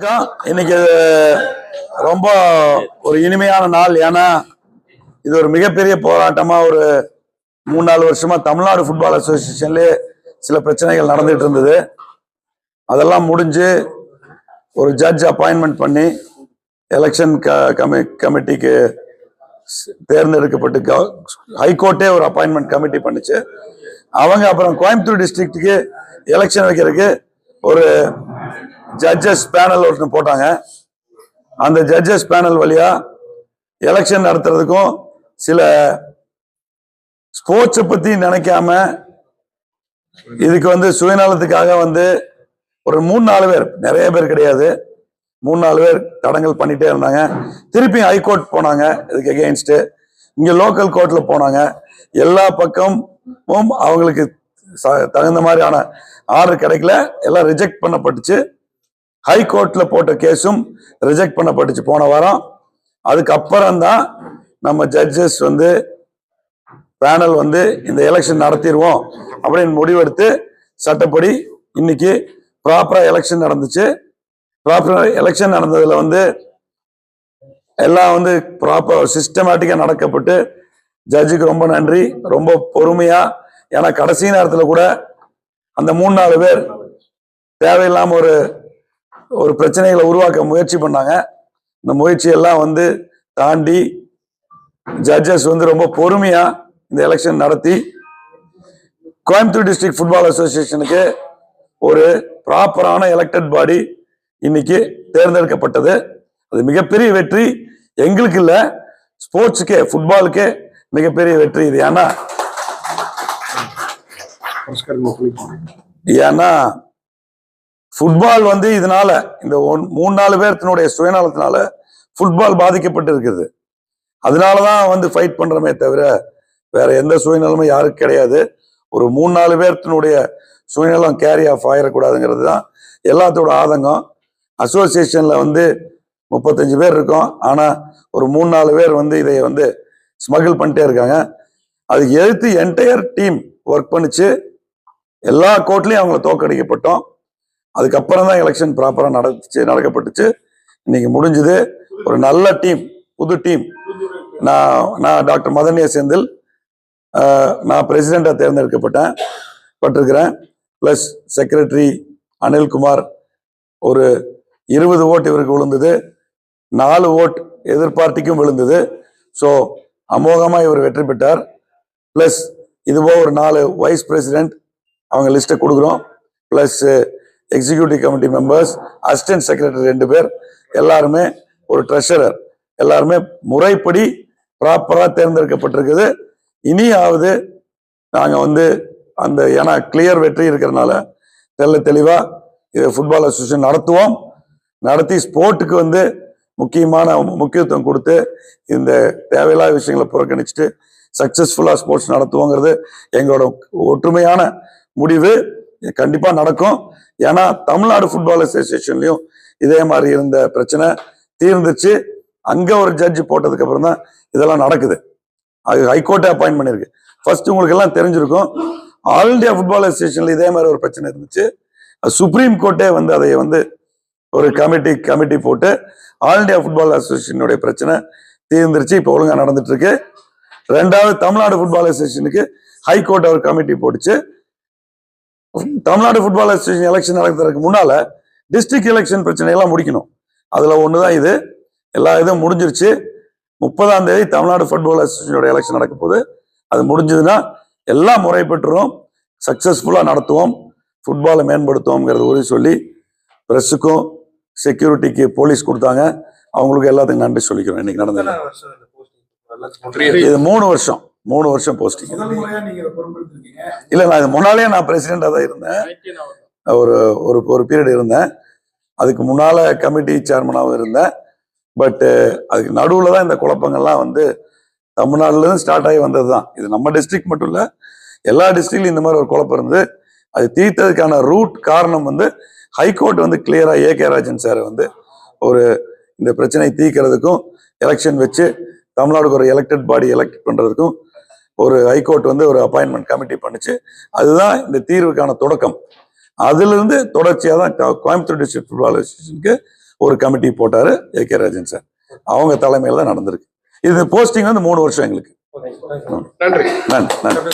வணக்கம். இன்னைக்கு ரொம்ப ஒரு இனிமையான நாள். ஏன்னா இது ஒரு மிகப்பெரிய போராட்டமா ஒரு மூணு நாலு வருஷமா தமிழ்நாடு ஃபுட்பால் அசோசியேஷன்லேயே சில பிரச்சனைகள் நடந்துட்டு இருந்தது. அதெல்லாம் முடிஞ்சு ஒரு ஜட்ஜ் அப்பாயின்மெண்ட் பண்ணி எலெக்ஷன் க கமி கமிட்டிக்கு தேர்ந்தெடுக்கப்பட்டு கவ- ஹைகோர்ட்டே ஒரு அப்பாயின்மெண்ட் கமிட்டி பண்ணிச்சு. அவங்க அப்புறம் கோயம்புத்தூர் டிஸ்ட்ரிக்ட்டுக்கு எலெக்ஷன் வைக்கிறதுக்கு ஒரு ஜட்ஜஸ் பேனல் ஒருத்தர் போட்டாங்க. அந்த ஜட்ஜஸ் பேனல் வழியா எலெக்ஷன் நடத்துறதுக்கும் சில ஸ்போர்ட்ஸை பத்தி நினைக்காம இதுக்கு வந்து சுயநலத்துக்காக வந்து ஒரு மூணு நாலு பேர் நிறைய பேர் கிடையாது. மூணு நாலு பேர் தடங்கள் பண்ணிட்டே இருந்தாங்க. திருப்பி ஹைகோர்ட் போனாங்க. இதுக்கு எகெயின்ஸ்ட் இங்க லோக்கல் கோர்ட்ல போனாங்க. எல்லா பக்கமும் அவங்களுக்கு தகுந்த மாதிரியான ஆர்டர் கிடைக்கல. எல்லாம் ரிஜெக்ட் பண்ணப்பட்டுச்சு. ஹை கோர்ட்டில் போட்ட கேஸும் ரிஜெக்ட் பண்ணப்பட்டுச்சு போன வாரம். அதுக்கப்புறம் தான் நம்ம ஜட்ஜஸ் வந்து பேனல் வந்து இந்த எலெக்ஷன் நடத்திடுவோம் அப்படின்னு முடிவெடுத்து சட்டப்படி இன்னைக்கு ப்ராப்பராக எலெக்ஷன் நடந்துச்சு. ப்ராப்பராக எலெக்ஷன் நடந்ததில் வந்து எல்லாம் வந்து ப்ராப்பர் சிஸ்டமேட்டிக்காக நடக்கப்பட்டு ஜட்ஜுக்கு ரொம்ப நன்றி. ரொம்ப பொறுமையாக ஏன்னா கடைசி நேரத்தில் கூட அந்த மூணு நாலு பேர் தேவையில்லாம ஒரு ஒரு பிரச்சனைகளை உருவாக்க முயற்சி பண்ணாங்க. இந்த முயற்சியெல்லாம் வந்து தாண்டி ஜட்ஜஸ் வந்து ரொம்ப பொறுமையா இந்த எலெக்ஷன் நடத்தி கோயம்புத்தூர் டிஸ்ட்ரிக்ட் ஃபுட்பால் அசோசியேஷனுக்கு ஒரு ப்ராப்பரான எலெக்டட் பாடி இன்னைக்கு தேர்ந்தெடுக்கப்பட்டது. அது மிகப்பெரிய வெற்றி. எங்களுக்கு இல்லை ஸ்போர்ட்ஸுக்கே ஃபுட்பாலுக்கே மிகப்பெரிய வெற்றி இது. ஏன்னா ஏன்னா ஃபுட்பால் வந்து இதனால இந்த ஒன்- மூணு நாலு பேர்த்தினுடைய சுயநலத்தினால ஃபுட்பால் பாதிக்கப்பட்டு இருக்குது. அதனால தான் வந்து ஃபைட் பண்ணுறோமே தவிர வேற எந்த சுயநலமும் யாருக்கும் கிடையாது. ஒரு மூணு நாலு பேர்த்தினுடைய சுயநலம் கேரி ஆஃப் ஆயிடக்கூடாதுங்கிறது தான் எல்லாத்தோட ஆதங்கம். அசோசியேஷனில் வந்து முப்பத்தஞ்சு பேர் இருக்கோம். ஆனால் ஒரு மூணு நாலு பேர் வந்து இதை வந்து ஸ்மகிள் பண்ணிட்டே இருக்காங்க. அதுக்கு எதிர்த்து என்டையர் டீம் ஒர்க் பண்ணுச்சு. எல்லா கோர்ட்லேயும் அவங்கள தோக்கடிக்கப்பட்டோம் அதுக்கப்புறம் தான் எலெக்ஷன் ப்ராப்பராக நடந்துச்சு நடக்கப்பட்டுச்சு. இன்னைக்கு முடிஞ்சுது. ஒரு நல்ல டீம் புது டீம் நான் நான் டாக்டர் மதனிய செந்தில் நான் பிரசிடெண்டா தேர்ந்தெடுக்கப்பட்டேன். பட்டிருக்கிறேன். ப்ளஸ் செக்ரட்டரி அனில்குமார் ஒரு இருபது ஓட்டு இவருக்கு விழுந்தது. நாலு ஓட் எதிர்பார்ட்டிக்கும் விழுந்தது. ஸோ அமோகமாக இவர் வெற்றி பெற்றார். ப்ளஸ் இதுபோக ஒரு நாலு வைஸ் பிரசிடென்ட் அவங்க லிஸ்ட்டை கொடுக்குறோம். Plus executive committee members assistant secretary ரெண்டு பேர் எல்லாருமே ஒரு ட்ரெஷரர் எல்லாருமே முறைப்படி ப்ராப்பராக தேர்ந்தெடுக்கப்பட்டிருக்குது. இனியாவது நாங்கள் வந்து அந்த ஏன்னா கிளியர் வெற்றி இருக்கிறனால தெல்ல தெளிவாக இதை ஃபுட்பால் அசோசியேஷன் நடத்துவோம். நடத்தி ஸ்போர்ட்டுக்கு வந்து முக்கியமான முக்கியத்துவம் கொடுத்து இந்த தேவையில்லாத விஷயங்களை புறக்கணிச்சுட்டு சக்சஸ்ஃபுல்லாக ஸ்போர்ட்ஸ் நடத்துவோங்கிறது எங்களோட ஒற்றுமையான முடிவு கண்டிப்பா நடக்கும். ஏன்னா தமிழ்நாடு ஃபுட்பால் அசோசியேஷன்லயும் இதே மாதிரி இருந்த பிரச்சனை தீர்ந்துச்சு. அங்க ஒரு ஜட்ஜ் போட்டதுக்கு அப்புறம் தான் இதெல்லாம் நடக்குது. அது ஹைகோர்ட்டே அப்பாயின்ட் பண்ணியிருக்கு ஃபர்ஸ்ட் உங்களுக்கு எல்லாம் தெரிஞ்சிருக்கும். ஆல் இண்டியா ஃபுட்பால் அசோசியேஷன்ல இதே மாதிரி ஒரு பிரச்சனை இருந்துச்சு. சுப்ரீம் கோர்ட்டே வந்து அதை வந்து ஒரு கமிட்டி கமிட்டி போட்டு ஆல் இண்டியா ஃபுட்பால் அசோசியேஷனுடைய பிரச்சனை தீர்ந்துருச்சு. இப்போ ஒழுங்காக நடந்துட்டு இருக்கு. ரெண்டாவது தமிழ்நாடு ஃபுட்பால் அசோசியேஷனுக்கு ஹைகோர்ட் ஒரு கமிட்டி போட்டுச்சு. தமிழ்நாடு ஃபுட்பால் அசோசியேஷன் எலெக்ஷன் நடக்கிறதுக்கு முன்னால டிஸ்ட்ரிக்ட் எலெக்ஷன் பிரச்சனையெல்லாம் முடிக்கணும். அதுல ஒண்ணுதான் இது. எல்லா இதுவும் முடிஞ்சிருச்சு. முப்பதாம் தேதி தமிழ்நாடு ஃபுட்பால் அசோசியேஷனோட எலெக்ஷன் நடக்க போகுது. அது முடிஞ்சதுன்னா எல்லாம் முறைப்பட்டுரும் சக்சஸ்ஃபுல்லா நடத்துவோம். ஃபுட்பாலை மேம்படுத்துவோம்ங்கிறது உறுதி சொல்லி ப்ரெஸ்ஸுக்கும் செக்யூரிட்டிக்கு போலீஸ் கொடுத்தாங்க. அவங்களுக்கு எல்லாத்துக்கும் நன்றி சொல்லிக்கிறோம். இன்னைக்கு நடந்தது. இது மூணு வருஷம். மூணு வருஷம் போஸ்டிங் முதல் இல்ல நான் இது முன்னாலே நான் பிரசிடெண்டா தான் இருந்தேன். ஒரு ஒரு ஒரு பீரியட் இருந்தேன். அதுக்கு முன்னால கமிட்டி சேர்மனாகவும் இருந்தேன். பட் அதுக்கு நடுவில் தான் இந்த குழப்பங்கள்லாம் வந்து தமிழ்நாடுலேருந்து ஸ்டார்ட் ஆகி வந்தது தான் இது நம்ம டிஸ்ட்ரிக்ட் மட்டும் இல்லை எல்லா டிஸ்ட்ரிக்ட்லையும் இந்த மாதிரி ஒரு குழப்பம் இருந்து அது தீர்த்ததுக்கான ரூட் காரணம் வந்து ஹைகோர்ட் வந்து கிளியராக ஏ கே ராஜன் சார் வந்து ஒரு இந்த பிரச்சனையை தீர்க்கிறதுக்கும் எலெக்ஷன் வச்சு தமிழ்நாடுக்கு ஒரு எலெக்டட் பாடி எலெக்ட் பண்ணுறதுக்கும் ஒரு ஹைகோர்ட் வந்து ஒரு அப்பாயின்மெண்ட் கமிட்டி பண்ணுச்சு. அதுதான் இந்த தீர்வுக்கான தொடக்கம். அதிலிருந்து தொடர்ச்சியாக தான் கோயம்புத்தூர் டிஸ்ட்ரிக்ட் ஃபுட்பால் அசோசியேஷனுக்கு ஒரு கமிட்டி போட்டாரு ஏ கே ராஜன் சார். அவங்க தலைமையில தான் நடந்திருக்கு. இது போஸ்டிங் வந்து மூணு வருஷம் எங்களுக்கு. நன்றி. நன்றி நன்றி.